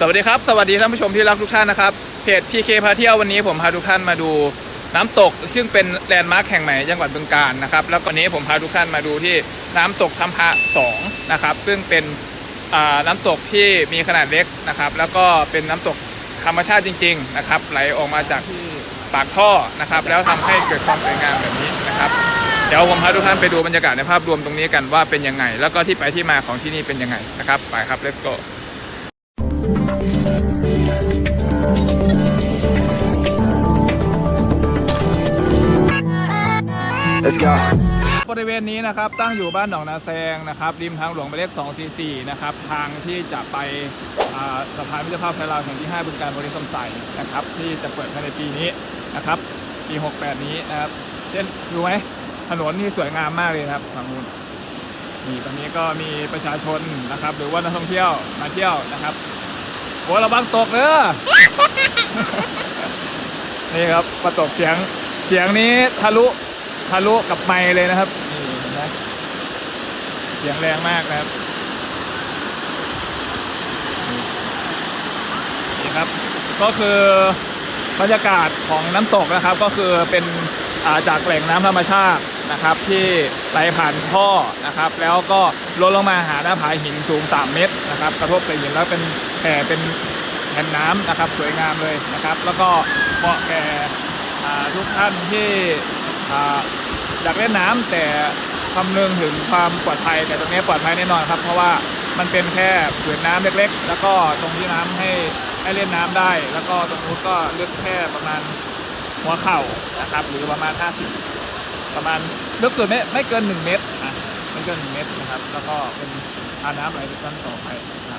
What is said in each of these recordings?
สวัสดีครับ สวัสดีท่านผู้ชมที่รักทุกท่านนะครับเพจ PK พาเที่ยววันนี้ผมพาทุกท่านมาดูน้ำตก ซึ่งเป็นแลนด์มาร์คแห่งใหม่จังหวัดบึงกาฬนะครับแล้ววันนี้ผมพาทุกท่านมาดูที่น้ำตกถ้ำพะสองนะครับซึ่งเป็นน้ำตกที่มีขนาดเล็กนะครับ แล้วก็เป็นน้ำตกธรรมชาติจริง ๆ นะครับ ไหลออกมาจากปากท่อนะครับ แล้วทำให้เกิดความสวยงามแบบนี้นะครับเดี๋ยวผมพาทุกท่านไปดูบรรยากาศในภาพรวมตรงนี้กันว่าเป็นยังไง แล้วก็ที่ไปที่มาของที่นี่เป็นยังไงนะครับไปครับ let's go Let's go. บริเวณนี้นะครับตั้งอยู่บ้านหนองนาแซงนะครับริมทางหลวงหมายเลข244นะครับทางที่จะไปสะพานมิตรภาพไทยลาวแห่งที่ 5บึงการบริคำใสนะครับที่จะเปิดภายในปีนี้นะครับปี 68 นี้นะครับเช่นดูไหมถนนที่สวยงามมากเลยครับฝั่งนู้นนี่ตอนนี้ก็มีประชาชนนะครับ หรือว่านักท่องเที่ยวมาเที่ยวนะครับโอ้ระวังตกเด้อนี่ครับประตกเสียงเสียงนี้ทะลุ ทะลุกับไมค์เลยนะครับนี่เห็นไหมเสียงแรงมากนะครับนี่นี่ครับ ก็คือบรรยากาศของน้ำตกนะครับ ก็คือเป็นอ่าจากแหล่งน้ำธรรมชาตินะครับ ที่ไหลผ่านท่อนะครับ แล้วก็ลดลงมาหาหน้าผาหินสูง 3 เมตรนะครับ กระทบกับหินแล้วเป็นแผ่เป็นแผ่นน้ำนะครับ สวยงามเลยนะครับ แล้วก็เหมาะแก่อ่าทุกท่านที่ อ่าอยากเล่นน้ำแต่คำนึงถึงความปลอดภัยแต่ตรงนี้ปลอดภัยแน่นอนครับ เพราะว่ามันเป็นแค่ผืนน้ำเล็กๆ แล้วก็ตรงที่น้ำให้ให้เล่นน้ำได้ แล้วก็ตรงนู้นก็ลึกแค่ประมาณหัวเข่านะครับ หรือประมาณ 50 ประมาณลึกสุดไม่ไม่เกิน 1 เมตรอะไม่เกิน 1 เมตรนะครับ แล้วก็เป็นทาน้ำไหลจากต้นต่อไปนะ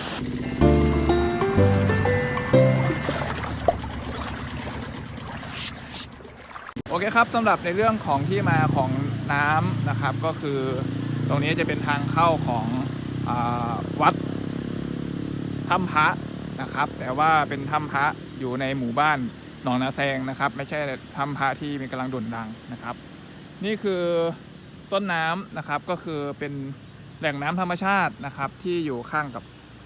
เคครับสำหรับในเรื่องของที่มาของน้ำนะครับ ก็คือตรงนี้จะเป็นทางเข้าของอวัดถ้ำพระนะครับ แต่ว่าเป็นถ้ำพระอยู่ในหมู่บ้านหนองนาแซงนะครับ ไม่ใช่ถ้ำพระที่มีกำลังโด่งดังนะครับ นี่คือต้นน้ำนะครับก็คือเป็นแหล่งน้ำธรรมชาตินะครับที่อยู่ข้างกับ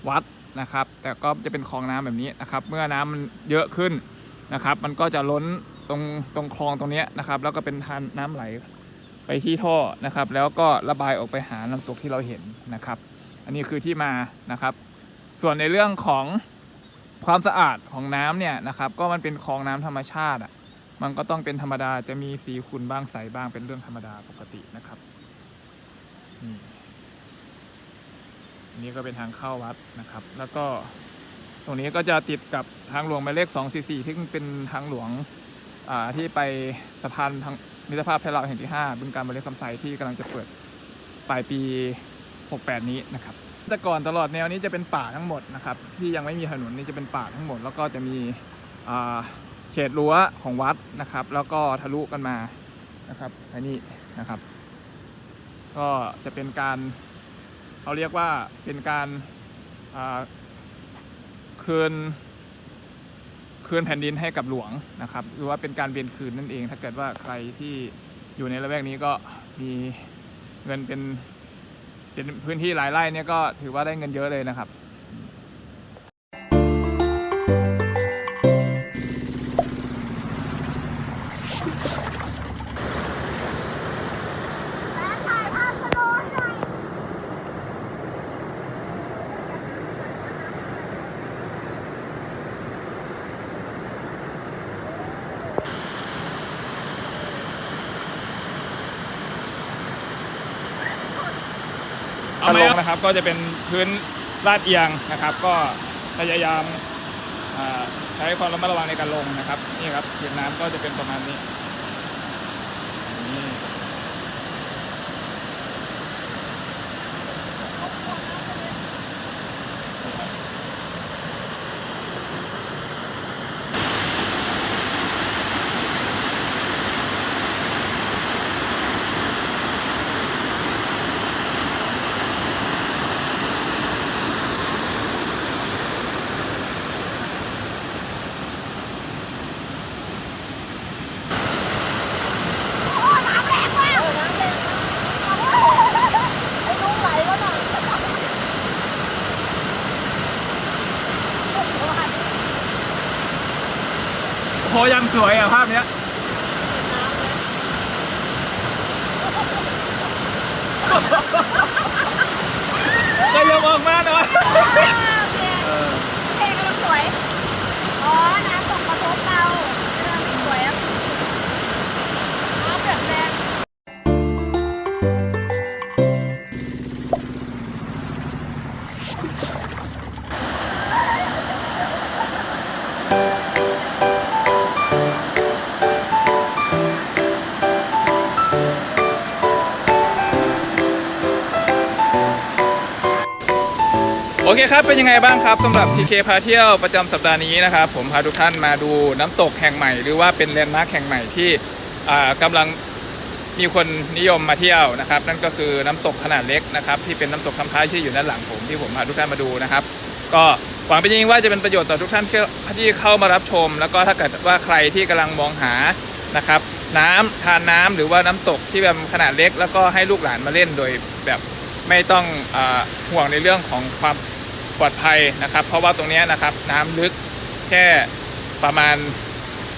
วัดนะครับ แต่ก็จะเป็นคลองน้ำแบบนี้นะครับ เมื่อน้ำมันเยอะขึ้นนะครับ มันก็จะล้น ตรงตรงคลองตรงนี้นะครับ แล้วก็เป็นทานน้ำไหลไปที่ท่อนะครับ แล้วก็ระบายออกไปหาน้ำตกที่เราเห็นนะครับ อันนี้คือที่มานะครับ ส่วนในเรื่องของความสะอาดของน้ำเนี่ยนะครับ ก็มันเป็นคลองน้ำธรรมชาติอะมันก็ต้องเป็นธรรมดาจะมีสีขุ่นบ้างใสบ้างเป็นเรื่องธรรมดาปกตินะครับนี่อันนี้ก็เป็นทางเข้าวัดนะครับ แล้วก็ตรงนี้ก็จะติดกับทางหลวงหมายเลข 244ที่เป็นทางหลวง ที่ไปสะพานทางมิตรภาพไทยลาวแห่งที่ 5 บึงการบริคำไซที่กำลังจะเปิดปลายปี 68 นี้นะครับแต่ก่อนตลอดแนวนี้จะเป็นป่าทั้งหมดนะครับ ที่ยังไม่มีถนนนี่จะเป็นป่าทั้งหมด แล้วก็จะมีเขตรั้วของวัดนะครับ แล้วก็ทะลุกันมานะครับอันนี้นะครับ ก็จะเป็นการเขาเรียกว่าเป็นการาคืน คืนแผ่นดินให้กับหลวงนะครับ หรือว่าเป็นการเวียนคืนนั่นเอง ถ้าเกิดว่าใครที่อยู่ในระแวกนี้ก็มีเงินเป็นเป็นพื้นที่หลายไร่เนี่ยก็ถือว่าได้เงินเยอะเลยนะครับ เอาลงนะครับ ก็จะเป็นพื้นลาดเอียงนะครับ ก็พยายามอ่าใช้ความระมัดระวังในการลงนะครับ นี่ครับผืนน้ำก็จะเป็นประมาณนี้ ยังสวยอะภาพเนี้ยก็ยกออกมาหน่อยเพลงกำลังสวย อ๋อ น้ำตกกระทบเร เคครับเป็นยังไงบ้างครับสำหรับ PK พาเที่ยวประจำสัปดาห์นี้นะครับ ผมพาทุกท่านมาดูน้ำตกแห่งใหม่ หรือว่าเป็นแลนด์มาร์คแห่งใหม่ที่อ่ากำลังมีคนนิยมมาเที่ยวนะครับ นั่นก็คือน้ำตกขนาดเล็กนะครับ ที่เป็นน้ำตกคำพายที่อยู่ด้านหลังผมที่ผมพาทุกท่านมาดูนะครับ ก็หวังเป็นจริงว่าจะเป็นประโยชน์ต่อทุกท่านที่ที่เข้ามารับชม แล้วก็ถ้าเกิดว่าใครที่กำลังมองหานะครับ น้ำทานน้ำหรือว่าน้ำตกที่แบบขนาดเล็ก แล้วก็ให้ลูกหลานมาเล่นโดยแบบไม่ต้องอาห่วงในเรื่องของความ ปลอดภัยนะครับ เพราะว่าตรงนี้นะครับน้ำลึกแค่ประมาณ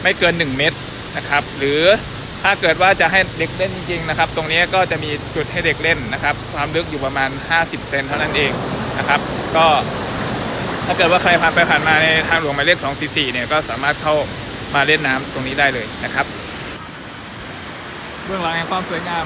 ไม่เกิน 1 เมตรนะครับ หรือถ้าเกิดว่าจะให้เด็กเล่นจริงๆนะครับ ตรงนี้ก็จะมีจุดให้เด็กเล่นนะครับ ความลึกอยู่ประมาณ 50 เซนเท่านั้นเองนะครับ ก็ถ้าเกิดว่าใครผ่านไปผ่านมาในทางหลวงหมายเลข 244 เนี่ยก็สามารถเข้ามาเล่นน้ำตรงนี้ได้เลยนะครับ เบื้องหลังแห่งความสวยงาม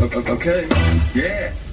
Okay. Yeah.